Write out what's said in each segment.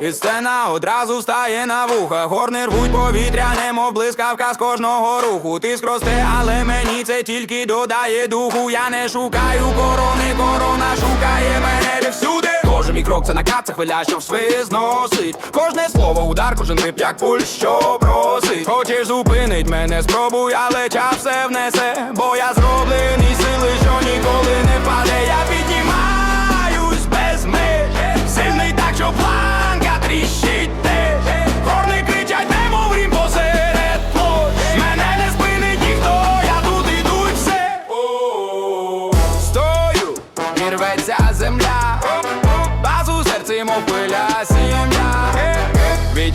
І сцена одразу стає на вуха. Горни рвуть повітря, немов блискавка з кожного руху. Тиск росте, але мені це тільки додає духу. Я не шукаю корони, корона шукає мене всюди. Кожен мій крок це накат, це хвиля, що все зносить. Кожне слово, удар, кожен рип, як пульс, що просить. Хочеш зупинить мене, спробуй, але час все внесе. Бо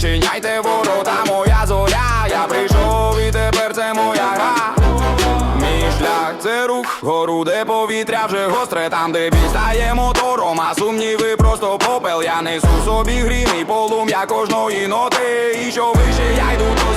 Відчиняйте ворота, моя зоря. Я прийшов і тепер це моя гра. Мій шлях це рух, гору, де повітря вже гостре, там, де біль стає мотором, а сумніви просто попел. Я несу собі грім і полум'я кожної ноти. І що вище я йду, то